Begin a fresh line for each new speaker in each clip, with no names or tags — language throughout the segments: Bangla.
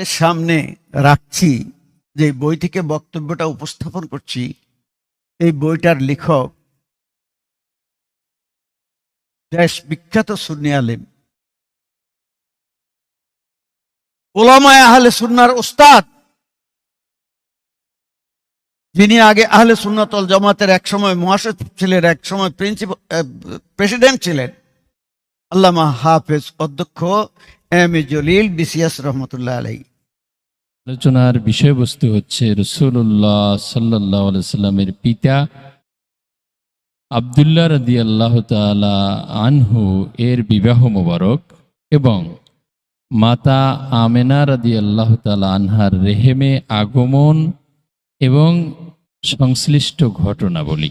আপনাদের সামনে রাখছি যে বই থেকে বক্তব্যটা উপস্থাপন করছি, এই বইটার লেখক দেশ বিখ্যাত সুন্নি আলেম। ওলামায় আহলে সুন্নার ওস্তাদ যিনি আগে আহলে সুন্নাতল জামাতের এক সময় মহাসচিব ছিলেন, এক সময় প্রিন্সিপাল প্রেসিডেন্ট ছিলেন, আল্লামা হাফেজ অধ্যক্ষ এম এ জলিল বিসিএস রহমতুল্লাহ আলাই
আলোচনার বিষয়বস্তু হচ্ছে রসুল্লাহ সাল্লাহ সাল্লামের পিতা আবদুল্লাহ রাদি আল্লাহ তালা আনহু এর বিবাহ মোবারক এবং মাতা আমেনা রাদি আল্লাহ তালা আনহার রেহেমে আগমন এবং সংশ্লিষ্ট ঘটনাবলী।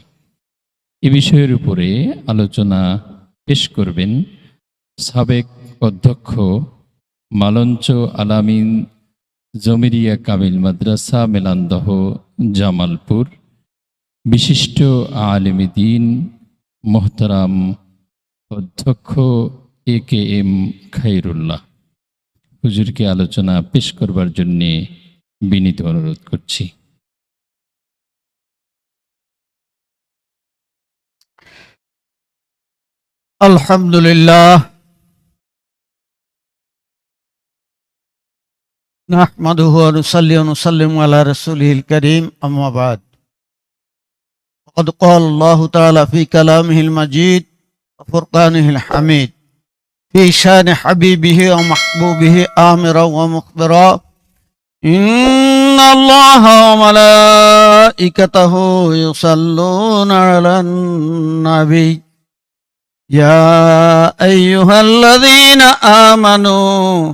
এ বিষয়ের উপরে আলোচনা পেশ করবেন সাবেক অধ্যক্ষ মালঞ্চ আলামিন জমিরিয়া কামিল মাদ্রাসা মেলান্দহ, জামালপুর। বিশিষ্ট আলিম দিন, মোহতারাম অধ্যক্ষ এ কে এম খাইরুল্লাহ হুজুরকে আলোচনা পেশ করবার জন্যে বিনীত অনুরোধ করছি।
আলহামদুলিল্লাহ। نحمده ونصلي ونسلم على رسوله الكريم أما بعد. قد قال الله تعالى في كلامه المجيد وفرقانه الحميد. في شأن حبيبه ومحبوبه آمرا ومخبرا. إن الله وملائكته يصلون على النبي. يا أيها الذين آمنوا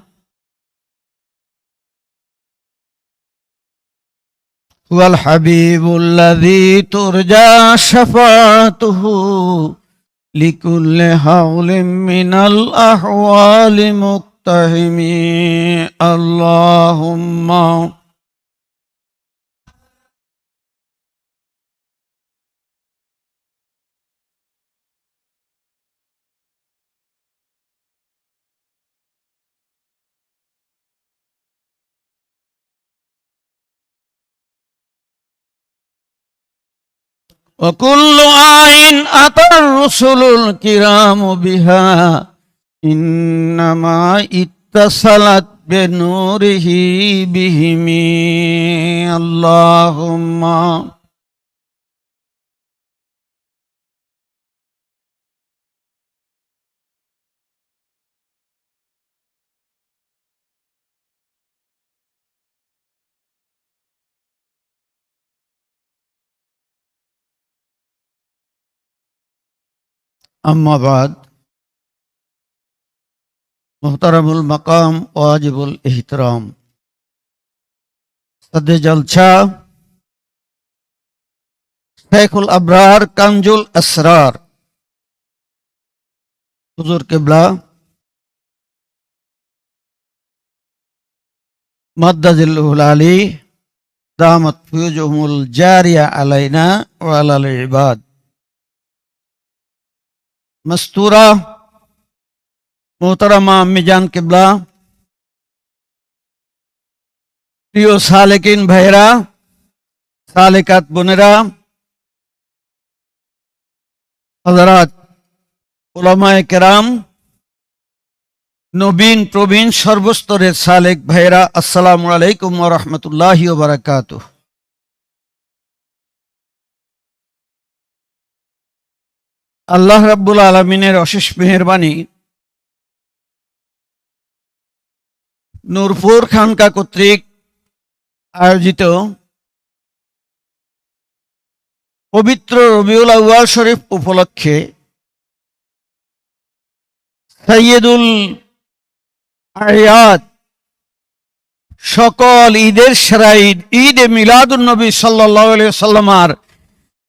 هو الحبيب الذي ترجى شفاعته لكل هول من الأحوال مقتهم اللهم وكل آين أتى الرسل الكرام بها إنما اتصلت بنوره بهم اللهم أما بعد محترم المقام واجب الاحترام. صد جلسہ شیخ الأبرار کنج الاسرار حضور قبلہ مدد العلالی دامت فوجهم الجاریہ علینا وعلى العباد. মস্তুরা মোহতারামা মিজান কেবলা প্রিয় সালেকিন ভাইরা সালেকাত বোনেরা হজরাত ওলামায় কেরাম, নবীন প্রবীণ সর্বস্তরের সালেক ভাইরা আসসালামু আলাইকুম রহমতুল্লাহ বারাকাতুহ। আল্লাহ রাব্বুল আলমিনের অশেষ মেহরবানি। নূরপুর খানকা কর্তৃক আয়োজিত পবিত্র রবিউল আউয়াল শরীফ উপলক্ষে সৈয়দুল আয়াত সকল ঈদের সেরা ঈদ ঈদ এ মিলাদুল নবী সাল্লাহ সাল্লামার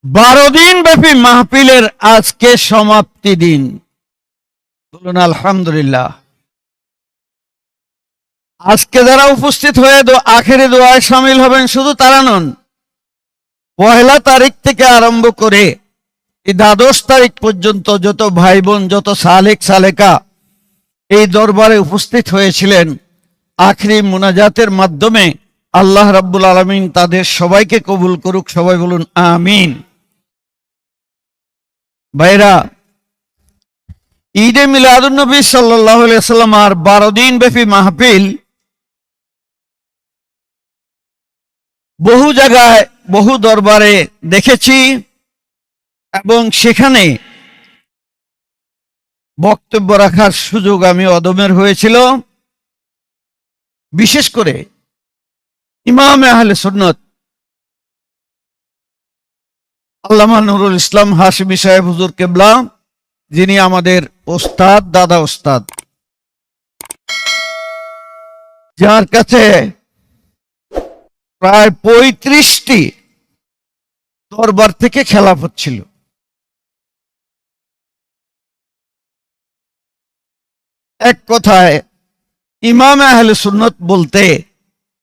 বারো দিন ব্যাপী মাহফিলের আজকে সমাপ্তি দিন। বলুন, আলহামদুলিল্লাহ। আজকে যারা উপস্থিত হয়ে আখেরে দোয়ায় সামিল হবেন, শুধু তারা নন, পয়লা তারিখ থেকে আরম্ভ করে এই দ্বাদশ তারিখ পর্যন্ত যত ভাই বোন যত সালেক, সালেকা এই দরবারে উপস্থিত হয়েছিলেন, আখরি মোনাজাতের মাধ্যমে আল্লাহ রাব্বুল আলমিন তাদের সবাইকে কবুল করুক, সবাই বলুন, আমিন। ভাইরা, ঈদে মিলাদুন্নবী সাল্লাহ সাল্লাম আর বারো দিন ব্যাপী মাহফিল বহু জায়গায়, বহু দরবারে দেখেছি এবং সেখানে বক্তব্য রাখার সুযোগ আমি অদমের হয়েছিল। বিশেষ করে ইমাম আহলে সুন্নত আল্লামা নুরুল ইসলাম হাসিমি সাহেব হুজুর কেবলা, যিনি আমাদের ওস্তাদ, দাদা ওস্তাদ। যার কাছে প্রায় পঁয়ত্রিশটি দরবার থেকে খেলাফত ছিল। এক কথায়, ইমাম আহলে সুন্নত বলতে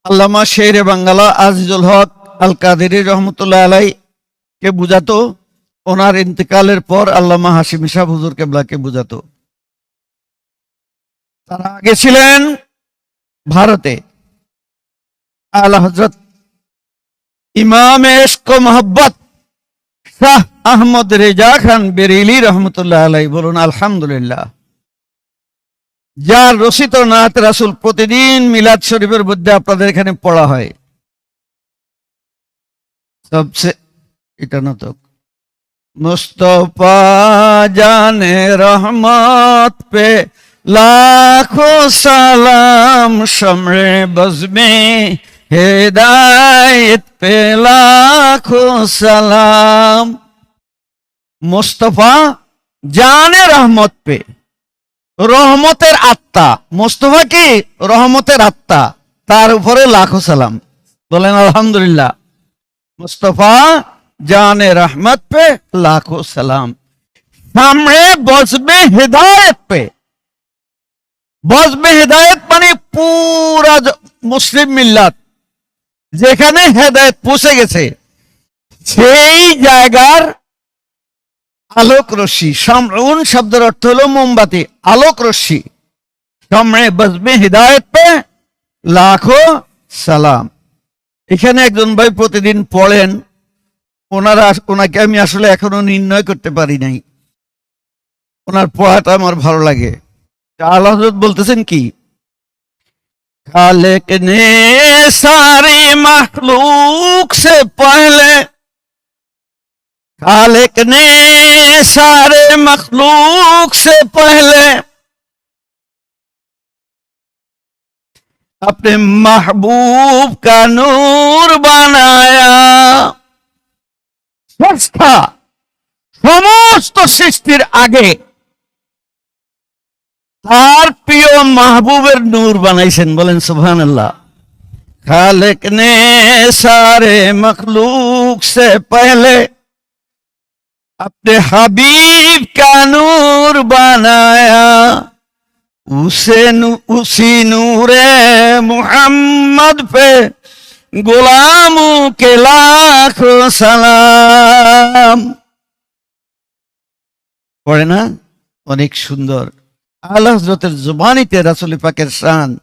আল্লামা শেরে বাঙ্গালা আজিজুল হক আল কাদের রহমতুল্লাহ আলাই কে বুঝাতো? ওনার ইন্তেকালের পর আল্লামা হাসিম সাহ হুজুর কেবলাকে বুঝাতো। তারা আগে ছিলেন ভারতে। আলা হজরত ইমাম এশক মোহাব্বত শাহ আহমদ রেজা খান বেরিলি রহমতুল্লাহ আলাই বলুন, আলহামদুলিল্লাহ। যার রচিত নাথ রাসুল প্রতিদিন মিলাদ শরীফের মধ্যে আপনাদের এখানে পড়া হয়। সবসে এটা না তো মুস্তফা জানে রহমত পে লাখো সালাম সমরে বজমে, হেদায়ত পে লাখো সালাম। মুস্তফা জানে রহমত পে, রহমতের আত্মা। মোস্তফা কি? রহমতের আত্মা। তার উপরে লাখো সালাম। বলেন, আলহামদুলিল্লাহ। মুস্তফা জানে রহমত পে, লাখো সালাম। সামনে বসবে হেদায়ত পে। বসবে হেদায়ত মানে পুরা মুসলিম মিল্লাত। যেখানে হেদায়ত পৌঁছে গেছে, সেই জায়গার আলোক রশ্মি। সামরুন শব্দের অর্থ হলো মোমবাতি, আলোক রশ্মি। সামনে বসবে হৃদায়ত পে, লাখো সালাম। এখানে একজন ভাই প্রতিদিন পড়েন ওনারা ওনাকে আমি আসলে এখনো নির্ণয় করতে পারি নাই ওনার পড়াটা আমার ভালো লাগে আল্লাহ হজরত বলতেছেন কি খালেক নে সারে মখলুক সে পহলে खालिक ने सारे मखलूक से पहले अपने महबूब का नूर बनाया স্রষ্টা সমস্ত সৃষ্টির আগে তার প্রিয় মাহবুবের নূর বানাইছেন বলেন সুবহান আল্লাহ खालिक ने सारे मखलूक से पहले अपने हबीब का नूर बनाया उसे नू, उसी नूरे मोहम्मद पे গোলামু কেলাখ সালাম। পড়ে না? অনেক সুন্দর। আল্লাহ হজরতের জুবানিতে রাসুল পাকের শান।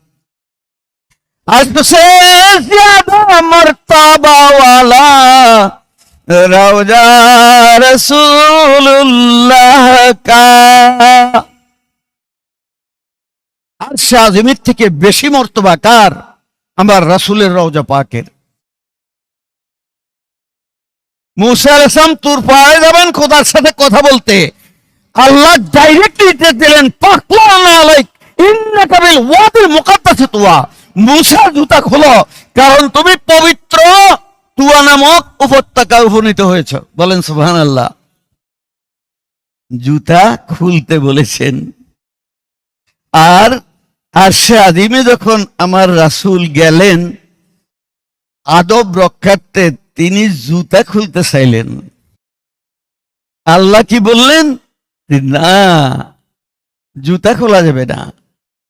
আজ তো শেষ মর্তাবাওয়ালা। রওজা রসুল্লাহ কা আর থেকে বেশি মর্তবা কার? আমার রাসুলের রওজা পাকের। মুসা আলাইসালাম তুর যাবেন খোদার সাথে কথা বলতে। আল্লাহ ডাইরেক্ট নির্দেশ দিলেন তুয়া। জুতা খোলো, কারণ তুমি পবিত্র তুয়া নামক উপত্যকা উপনীত হয়েছ। বলেন সুবহান আল্লাহ জুতা খুলতে বলেছেন। আর আর সে আদিমে যখন আমার রাসূল গেলেন, আদব রক্ষার্থে তিনি জুতা খুলতে চাইলেন। আল্লাহ কি বললেন? না, জুতা খোলা যাবে না।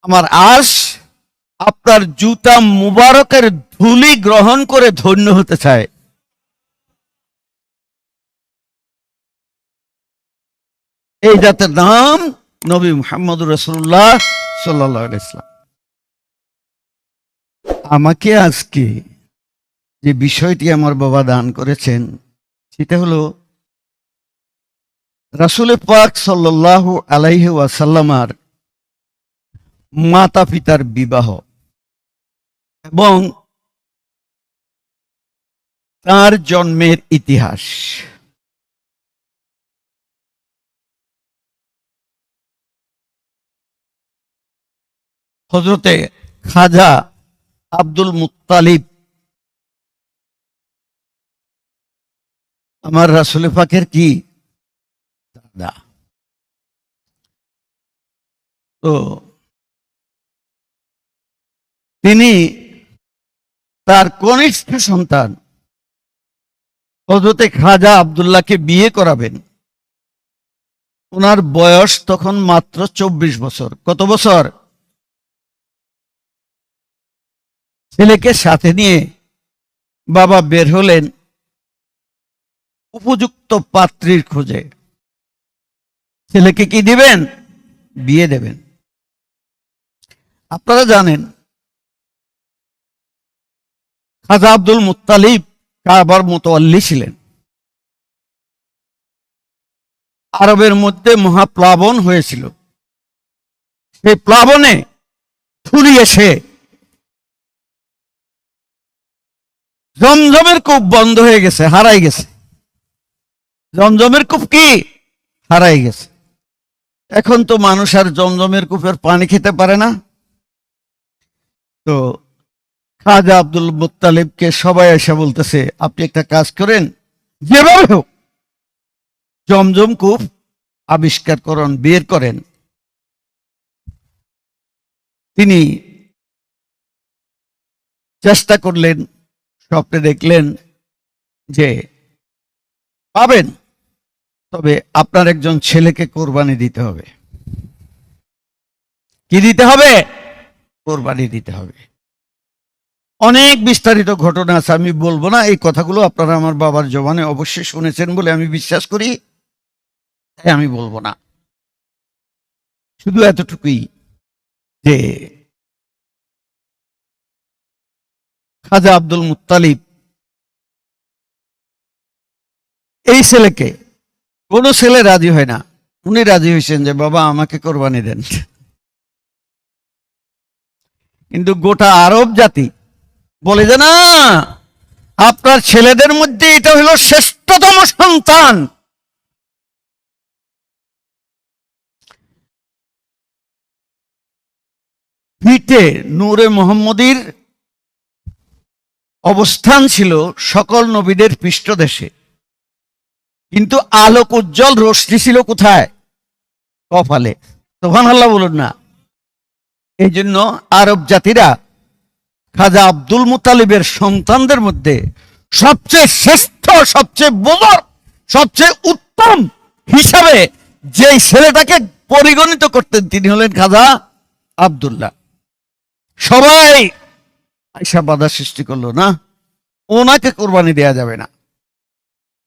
আমার আশ আপনার জুতা মুবারকের ধুলি গ্রহণ করে ধন্য হতে চায়। এই জাতের নাম নবী মোহাম্মদ রসুল্লাহ সাল্লাহ আমাকে আজকে যে বিষয়টি আমার বাবা দান করেছেন, সেটা হলো, রাসুল পাক সাল্লাহ আলাইহি মাতা পিতার বিবাহ এবং তার জন্মের ইতিহাস। হজরতে খাজা আব্দুল মুত্তালিব, আমার রাসুল পাকের কি? দাদা। তো তিনি তার কনিষ্ঠ সন্তান হজরতে খাজা আবদুল্লাহকে বিয়ে করাবেন। ওনার বয়স তখন মাত্র চব্বিশ বছর। কত বছর? ছেলেকে সাথে নিয়ে বাবা বের হলেন উপযুক্ত পাত্রীর খোঁজে। ছেলেকে কি দিবেন? বিয়ে দেবেন। আপনারা জানেন, খাজা আব্দুল মুত্তালিব কাবার মোতোয়াল্লি ছিলেন। আরবের মধ্যে মহাপ্লাবন হয়েছিল। সেই প্লাবনে ধুলি এসে জমজমের কূপ বন্ধ হয়ে গেছে, হারাই গেছে। জমজমের কূপ কি? হারাই গেছে। এখন তো মানুষ আর জমজমের কূপের পানি খেতে পারে না। তো খাজা আব্দুল মুত্তালিবকে সবাই এসে বলতেছে, আপনি একটা কাজ করেন, যেভাবে হোক, জমজম কূপ আবিষ্কার করেন, বের করেন। তিনি চেষ্টা করলেন স্বপ্নে দেখলেন যে পাবেন, তবে আপনার একজন ছেলেকে কোরবানি দিতে হবে। কি দিতে হবে? কোরবানি দিতে হবে। অনেক বিস্তারিত ঘটনা আছে, আমি বলব না, এই কথাগুলো আপনারা আমার বাবার জবানে অবশ্যই শুনেছেন বলে আমি বিশ্বাস করি, তাই আমি বলব না। শুধু এতটুকুই যে খাজা আব্দুল মুত্তালিব। এই ছেলেকে, কোনো ছেলে রাজি হয় না। উনি রাজি হয়েছেন যে, বাবা, আমাকে কোরবানি দেন। কিন্তু গোটা আরব জাতি বলে যে, না, আপনার ছেলেদের মধ্যে এটা হলো শ্রেষ্ঠতম সন্তান। পিঠে নূরে মোহাম্মদীর অবস্থান ছিল সকল নবীদের পৃষ্ঠদেশে। কিন্তু আলোক উজ্জ্বল, রশ্মি ছিল কোথায়? কপালে। তখন আল্লাহ বলুন না। এই জন্য আরব জাতিরা খাজা আব্দুল মুতালিবের সন্তানদের মধ্যে সবচেয়ে শ্রেষ্ঠ, সবচেয়ে বদর সবচেয়ে উত্তম হিসাবে যে ছেলেটাকে পরিগণিত করতেন তিনি হলেন খাজা আব্দুল্লাহ। সবাই আইসা বাধা সৃষ্টি করল, না? ওনাকে কোরবানি দেয়া যাবে না।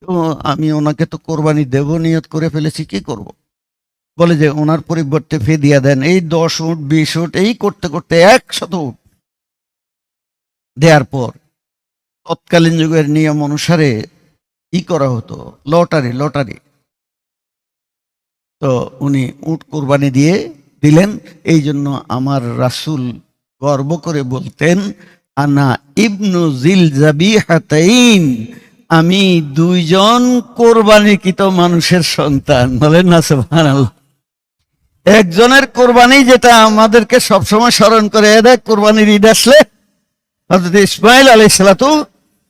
তো আমি ওনাকে তো কোরবানি দেব, নিয়ত করে ফেলেছি, কি করব। বলে যে ওনার পরিবর্তে ফে দিয়া দেন। এই দশ উঠ বিশ উঠ এই করতে করতে একশত উঠ দেওয়ার পর তৎকালীন যুগের নিয়ম অনুসারে ই করা হতো? Lottery lottery. তো উনি উট কোরবানি দিয়ে দিলেন। এই জন্য আমার রাসুল গর্ব করে বলতেন আনা ইবনু জিল জাবিহাতাইন আমি দুইজন কোরবানিকৃত মানুষের সন্তান। বলেন না, সুবহানাল্লাহ। একজনের কোরবানি যেটা আমাদেরকে সবসময় স্মরণ করে দেখ, কোরবানির ঈদ আসলে হজরত ইসমাইল আলাই সালাতু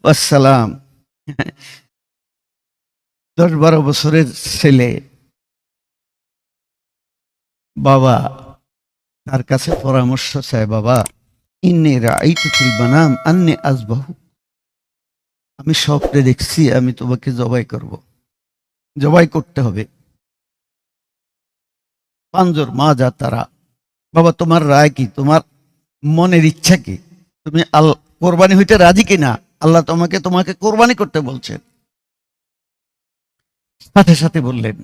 আসসালাম দশ বারো বছরের ছেলে। বাবা, তার কাছে পরামর্শ চায়, বাবা ইন্নি রাইতু ফিল বানাম আন্নি আজবাহু আমি স্বপ্নে দেখছি, আমি তোমাকে জবাই করব। জবাই করতে হবে। পাঞ্জর মা যা তারা। বাবা, তোমার রায় কি? তোমার মনের ইচ্ছা কি? তুমি আল, কোরবানি হইতে রাজি কিনা? আল্লাহ তোমাকে তোমাকে কোরবানি করতে বলছেন। সাথে সাথে বললেন,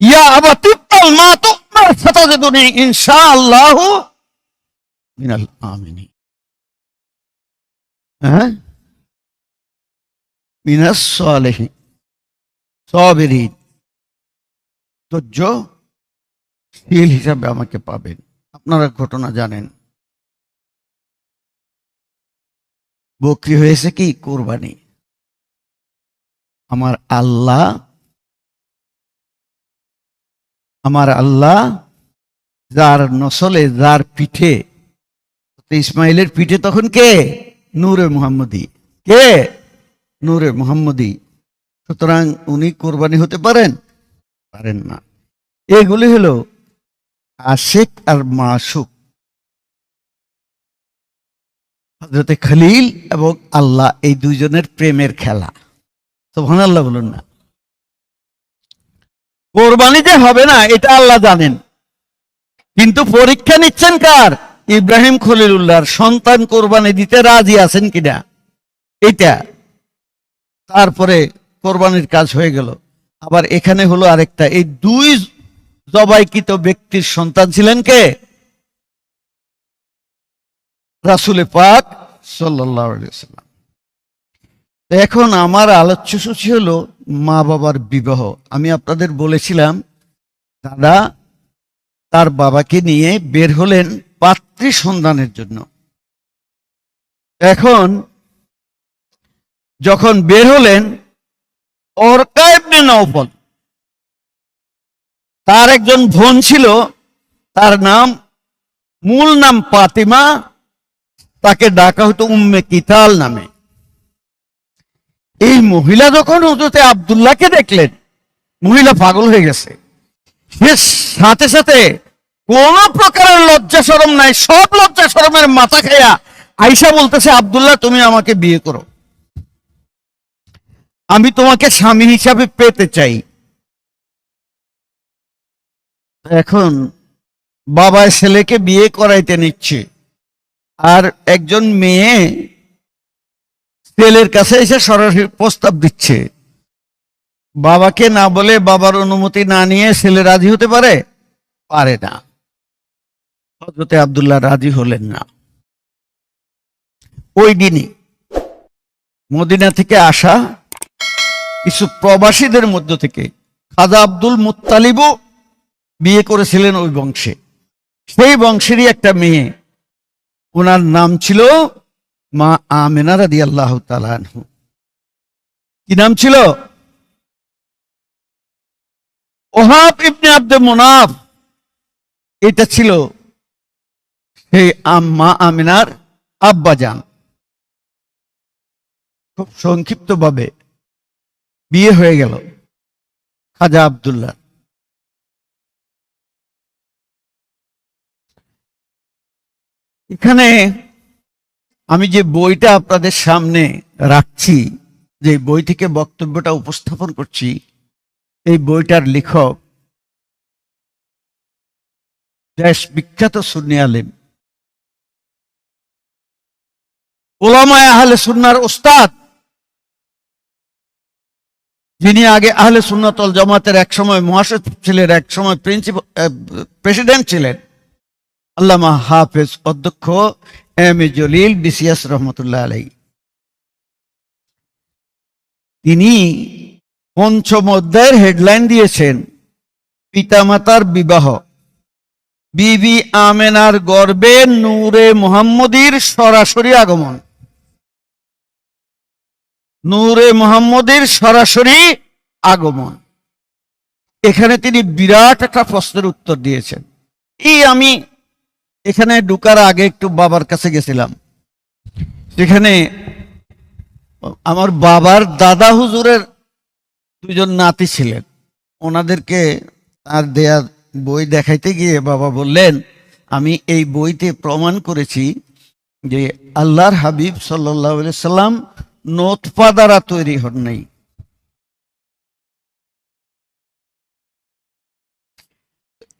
ইয়া আবা তিপ্পাল মা তো সাতাজেদুনি ইনশাআল্লাহ। মিনাল আমিনি হ্যাঁ মিনাস সালেহি ধৈর্য শীল হিসাবে আমাকে পাবেন। আপনারা ঘটনা জানেন। বকরি হয়েছে কি? কোরবানি। আমার আল্লাহ আমার আল্লাহ, যার নসলে, যার পিঠে ইসমাইলের পিঠে তখন কে? নূরে মুহাম্মদি। কে? নূরে মুহাম্মদি। সুতরাং উনি কোরবানি হতে পারেন? পারেন না। এগুলি হলো আশেক আর মাসুক। হজরতে খলিল এবং আল্লাহ, এই দুইজনের প্রেমের খেলা। তখন আল্লাহ বলুন না। কোরবানি যে হবে না, এটা আল্লাহ জানেন। কিন্তু পরীক্ষা নিচ্ছেন কার? ইব্রাহিম খলিলুল্লাহর সন্তান কোরবানি দিতে রাজি আছেন কিনা? এটা তারপরে কোরবানির কাজ হয়ে গেল। আবার এখানে হলো আরেকটা। এই দুই জবাইকৃত ব্যক্তির সন্তান ছিলেন কে? রাসুলে পাক সাল্লাম এখন আমার আলোচ্য সূচি হলো মা বাবার বিবাহ। আমি আপনাদের বলেছিলাম দাদা তার বাবাকে নিয়ে বের হলেন পাত্রী সন্ধানের জন্য। এখন যখন বের হলেন অর্কায়বনে নৌফল তার একজন বোন ছিল, তার নাম, মূল নাম পাতিমা তাকে ডাকা হতো উম্মে কিতাল নামে। এই মহিলা যখন হজরতে আবদুল্লাহকে দেখলেন, মহিলা পাগল হয়ে গেছে। সাথে সাথে কোন প্রকারের লজ্জা সরম নাই, সব লজ্জা সরমের মাথা খাইয়া আইসা বলতেছে, আবদুল্লাহ, তুমি আমাকে বিয়ে করো। আমি তোমাকে স্বামী হিসাবে পেতে চাই। এখন বাবা ছেলেকে বিয়ে করাইতে নিচ্ছে, আর একজন মেয়ে ছেলের কাছে এসে সরাসরি প্রস্তাব দিচ্ছে। বাবাকে না বলে বাবার অনুমতি না নিয়ে ছেলে রাজি হতে পারে? পারে না। হজরতে আবদুল্লাহ রাজি হলেন না। ওই দিনই মদিনা থেকে আসা কিছু প্রবাসীদের মধ্য থেকে খাজা আব্দুল মুত্তালিবও বিয়ে করেছিলেন ওই বংশে। সেই বংশেরই একটা মেয়ে, ওনার নাম ছিল মা আমেনা রাদি আল্লাহ তালানহু কি নাম ছিল? ওহাব ইবনে আব্দে মোনাফ। এটা ছিল সেই আম্মা আমিনার আব্বাজান। খুব সংক্ষিপ্ত ভাবে বিয়ে হয়ে গেল খাজা আবদুল্লাহ। এখানে আমি যে বইটা আপনাদের সামনে রাখছি, যে বই থেকে বক্তব্যটা উপস্থাপন করছি, এই বইটার লেখক দেশ বিখ্যাত সুন্নি আলেম। ওলামায় আহলে সুন্নার ওস্তাদ যিনি আগে আহলে সুন্নাতল জামাতের এক সময় মহাসচিব ছিলেন, এক সময় প্রিন্সিপাল প্রেসিডেন্ট ছিলেন। আল্লামা হাফেজ অধ্যক্ষ এম এ জলিল বিসিএস রহমতুল্লাহ আলাই তিনি পঞ্চম অধ্যায়ের হেডলাইন দিয়েছেন, পিতামাতার বিবাহ। বিবি আমেনার গর্বে নূরে মোহাম্মদীর সরাসরি আগমন। নূরে মোহাম্মদের সরাসরি আগমন। এখানে তিনি বিরাট একটা প্রশ্নের উত্তর দিয়েছেন। এই আমি এখানে ঢুকার আগে একটু বাবার কাছে গেছিলাম। সেখানে আমার বাবার দাদা হুজুরের দুজন নাতি ছিলেন। ওনাদেরকে আর দেয়া বই দেখাইতে গিয়ে বাবা বললেন, আমি এই বইতে প্রমাণ করেছি যে আল্লাহর হাবিব সাল্লাহ সাল্লাম নোতপা দ্বারা তৈরি হন নাই।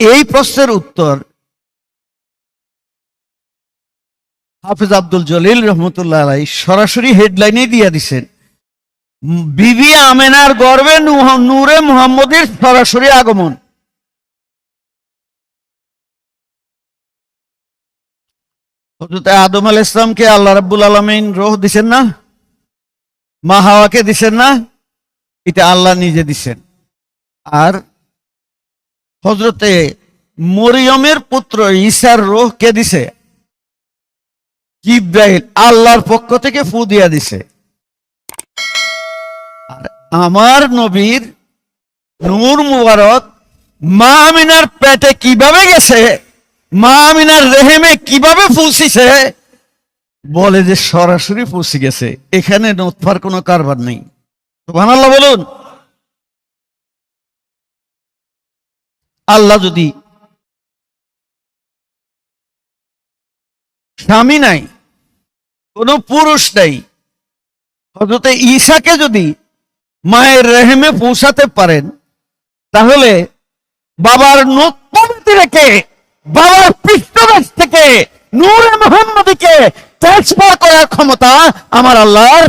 এই প্রশ্নের উত্তর হাফিজ আব্দুল জলিল রহমতুল্লাহ আলাই সরাসরি হেডলাইনে দিয়ে দিছেন। বিবি আমেনার গর্বে নূরে মুহাম্মদের সরাসরি আগমন। হজরত আদম আল ইসলামকে আল্লাহ রাব্বুল আলমিন রোহ দিছেন না? মা হাওয়াকে দিছেন না, এটা আল্লাহ নিজে দিছেন। আর হজরতে মরিয়মের পুত্র ঈশার রোহ কে দিছে? জিব্রাইল আল্লাহর পক্ষ থেকে ফু দিয়া দিছে। আর আমার নবীর নূর মুবারক মা আমিনার পেটে কীভাবে গেছে? মা আমিনার রেহেমে কীভাবে পৌঁছিছে বলে যে সরাসরি পৌঁছে গেছে। এখানে নোৎফার কোনো কারবার নেই। সুবহানাল্লাহ বলুন। আল্লাহ যদি স্বামী নাই, কোনো পুরুষ নাই হজরতে ঈশাকে যদি মায়ের রেহেমে পৌঁছাতে পারেন, তাহলে বাবার নতুনতি রেখে, বাবার পৃষ্ঠদেশ থেকে নূরে মোহাম্মদীকে ট্রান্সফার করার ক্ষমতা আমার আল্লাহর